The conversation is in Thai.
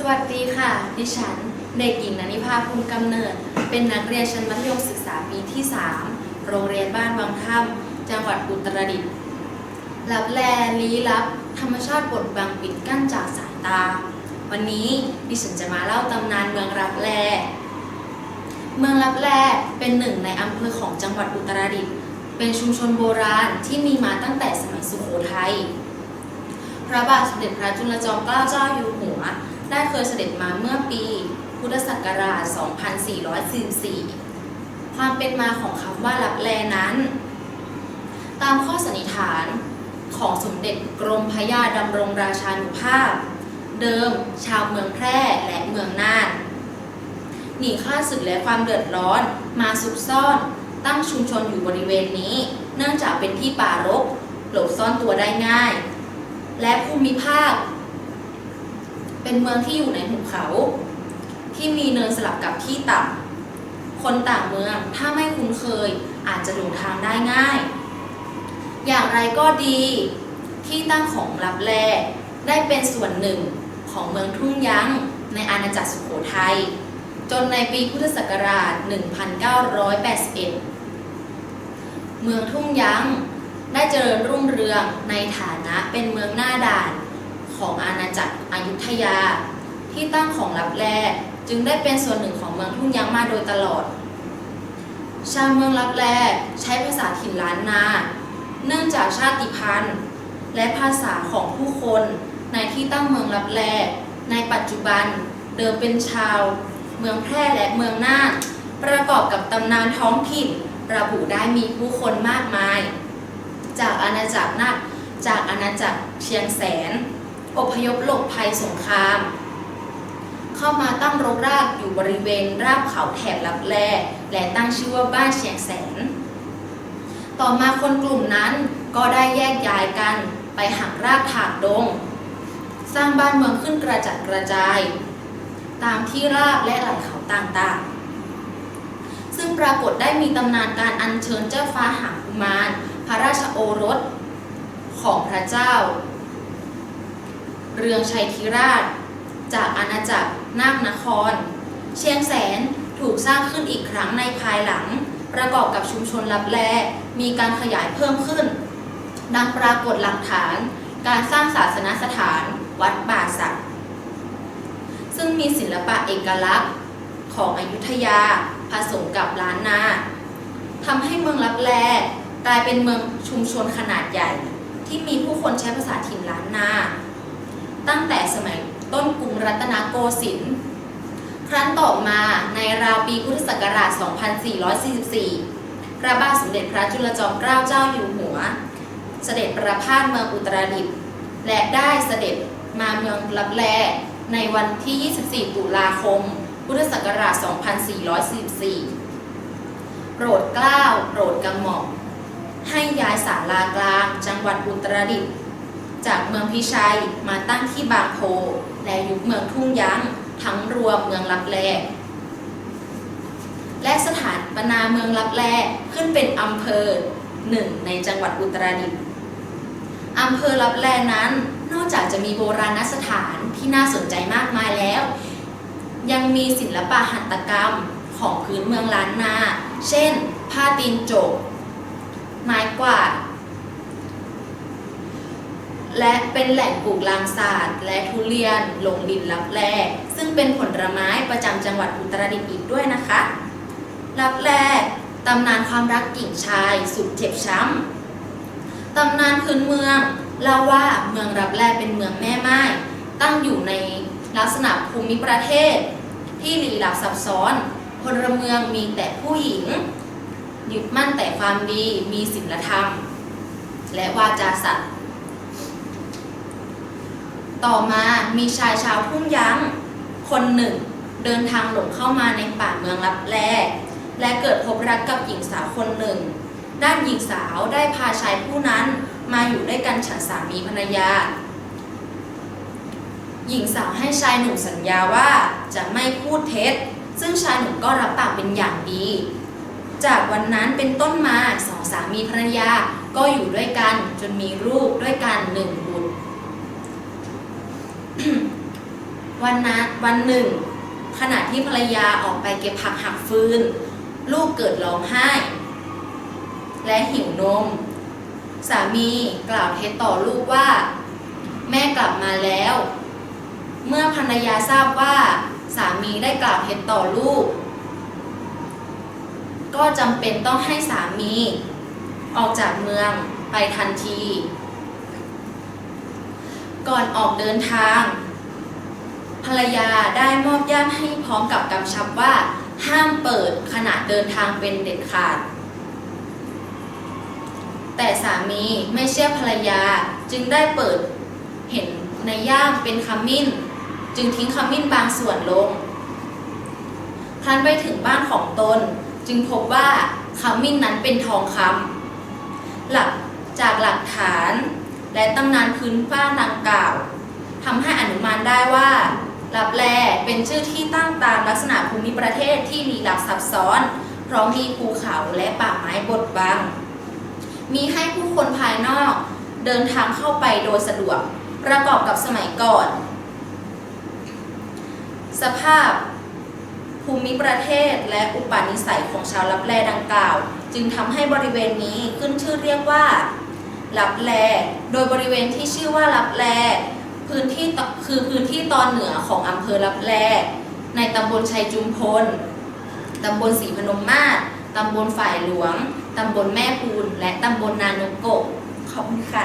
สวัสดีค่ะ ดิฉัน เด็กหญิงนันนิพาภูมิกำเนิด เป็นนักเรียนชั้นมัธยมศึกษาปีที่ 3 โรงเรียนบ้านวังถ้ำจังหวัดอุตรดิตถ์ลับแลลี้ลับ ธรรมชาติบดบังปิดกั้นจากสายตา วันนี้ดิฉันจะมาเล่าตำนานเมืองลับแล เมืองลับแลเป็นหนึ่งในอำเภอของจังหวัดอุตรดิตถ์ เป็นชุมชนโบราณที่มีมาตั้งแต่สมัยสุโขทัย พระบาทสมเด็จพระจุลจอมเกล้าเจ้าอยู่หัว ได้เคยเสด็จมาเมื่อปีพุทธศักราช 2444 ความเป็นมาของคำว่าลับแลนั้น ตามข้อสันนิษฐานของสมเด็จกรมพระยาดำรงราชานุภาพ เดิมชาวเมืองแพร่และเมืองน่านหนีข้าศึกและความเดือดร้อนมาซุกซ่อนตั้งชุมชนอยู่บริเวณนี้ เนื่องจากเป็นที่ป่ารก หลบซ่อนตัวได้ง่าย และภูมิภาค เป็นเมืองที่อยู่ในหุบเขา ที่มีเนินสลับกับที่ต่ำคนต่างเมืองถ้าไม่คุ้นเคยอาจจะหลงทางได้ง่าย อย่างไรก็ดีที่ตั้งของลับแลได้เป็นส่วนหนึ่งของเมืองทุ่งยั้งในอาณาจักรสุโขทัยจนในปีพุทธศักราช 1981 เมืองทุ่งยั้งได้เจริญรุ่งเรืองในฐานะเป็นเมืองหน้าด่าน ของอาณาจักรอยุธยา ที่ตั้งของลับแลจึงได้เป็นส่วนหนึ่งของเมืองทุ่งยั้งมาโดยตลอด ชาวเมืองลับแลใช้ภาษาถิ่นล้านนา เนื่องจากชาติพันธุ์ และภาษาของผู้คนในที่ตั้งเมืองลับแลในปัจจุบันเดิมเป็นชาว เมืองแพร่และเมืองน่านประกอบกับตำนานท้องถิ่น ระบุได้มีผู้คนมากมาย จากอาณาจักรนาจากอาณาจักรเชียงแสน อพยพหลบภัยสงคราม เข้ามาตั้งรกรากอยู่บริเวณราบเขาแถบลับแลและตั้งชื่อว่าบ้านเชียงแสน ต่อมาคนกลุ่มนั้นก็ได้แยกย้ายกันไปหักรากถากดง สร้างบ้านเมืองขึ้นกระจัดกระจาย ตามที่ราบและไหล่เขาต่างๆ ซึ่งปรากฏได้มีตำนานการอัญเชิญเจ้าฟ้าหางกุมารพระราชโอรสของพระเจ้า เรืองชัยธิราช จากอาณาจักรนาคนคร เชียงแสนถูกสร้างขึ้นอีกครั้งในภายหลัง ประกอบกับชุมชนลับแลมีการขยายเพิ่มขึ้น ดังปรากฏหลักฐาน การสร้างศาสนสถานวัดป่าสักซึ่งมีศิลปะเอกลักษณ์ของอยุธยาผสมกับล้านนาทำให้เมืองลับแลกลายเป็นเมืองชุมชนขนาดใหญ่ ที่มีผู้คนใช้ภาษาถิ่นล้านนา ตั้งแต่สมัยต้นกรุงรัตนโกสินทร์ ครั้นต่อมาในราวปีพุทธศักราช 2444 พระบาทสมเด็จพระจุลจอมเกล้าเจ้าอยู่หัว เสด็จประพาสเมืองอุตรดิตถ์และได้เสด็จมาเมืองลับแลในวันที่ 24 ตุลาคม พุทธศักราช 2444 โปรดเกล้าโปรดกระหม่อมให้ย้ายศาลากลางจังหวัดอุตรดิตถ์ จากเมืองพิชัยมาตั้งที่บางโพ และยุคเมืองทุ่งยั้งทั้งรวมเมืองลับแลและสถานปนาเมืองลับแลขึ้นเป็นอำเภอหนึ่งในจังหวัดอุตรดิตถ์อำเภอลับแลนั้นนอกจากจะมีโบราณสถานที่น่าสนใจมากมายแล้ว ยังมีศิลปะหัตถกรรมของพื้นเมืองล้านนา เช่น ผ้าตีนโจกไม้กวาด และเป็นแหล่งปลูกลางศาสตร์ และทุเรียนลงดินลับแลซึ่งเป็นผลไม้ประจำจังหวัดอุตรดิตถ์อีกด้วยนะคะลับแลตำนานความรักหญิงชายสุดเจ็บช้ำตำนานพื้นเมืองเล่าว่าเมืองรับแลเป็นเมืองแม่ไม้ตั้งอยู่ในลักษณะภูมิประเทศ ที่ลี้ลับซับซ้อนพลเมืองมีแต่ผู้หญิงยึดมั่นแต่ความดีมีศีลธรรม และวาจาสัตย์ ต่อมามีชายชาวทุ่งยั้งคนหนึ่ง เดินทางหลงเข้ามาในป่าเมืองลับแลและเกิดพบรักกับหญิงสาวคนหนึ่ง ด้านหญิงสาวได้พาชายผู้นั้นมาอยู่ด้วยกันฉันสามีภรรยา หญิงสาวให้ชายหนุ่มสัญญาว่าจะไม่พูดเท็จ ซึ่งชายหนุ่มก็รับปากเป็นอย่างดี จากวันนั้นเป็นต้นมาสองสามีภรรยาก็อยู่ด้วยกันจนมีลูกด้วยกันหนึ่งบุตร วันนั้นวันหนึ่ง ขณะที่ภรรยาออกไปเก็บผักหักฟืน ลูกเกิดร้องไห้ และหิวนม สามีกล่าวเท็จต่อลูกว่า แม่กลับมาแล้ว เมื่อภรรยาทราบว่า สามีได้กล่าวเท็จต่อลูก ก็จำเป็นต้องให้สามี ออกจากเมืองไปทันที ก่อนออกเดินทาง ภรรยาได้มอบย่ามให้พร้อมกับกำชับว่า ห้ามเปิดขณะเดินทางเป็นเด็ดขาด แต่สามีไม่เชื่อภรรยาจึงได้เปิดเห็นในย่ามเป็นขมิ้น จึงทิ้งขมิ้นบางส่วนลงครั้นไปถึงบ้านของตนจึงพบว่าขมิ้นนั้นเป็นทองคำหลักจากหลักฐานและตำนานพื้นบ้านดังกล่าวทำให้อนุมานได้ว่า ลับแลเป็นชื่อที่ตั้งตามลักษณะภูมิประเทศที่ลี้ลับซับซ้อนเพราะมีภูเขาและป่าไม้บดบัง มีให้ผู้คนภายนอกเดินทางเข้าไปโดยสะดวก ประกอบกับสมัยก่อน สภาพภูมิประเทศและอุปนิสัยของชาวลับแลดังกล่าว จึงทำให้บริเวณนี้ขึ้นชื่อเรียกว่าลับแล โดยบริเวณที่ชื่อว่าลับแล พื้นที่ตคือพื้นที่ตอนเหนือของอำเภอลับแลในตำบลชัยจุมพล ตำบลศรีพนมมาศตำบลฝ่ายหลวง ตำบลแม่ปูน และตำบลนานกกขอบคุณค่ะ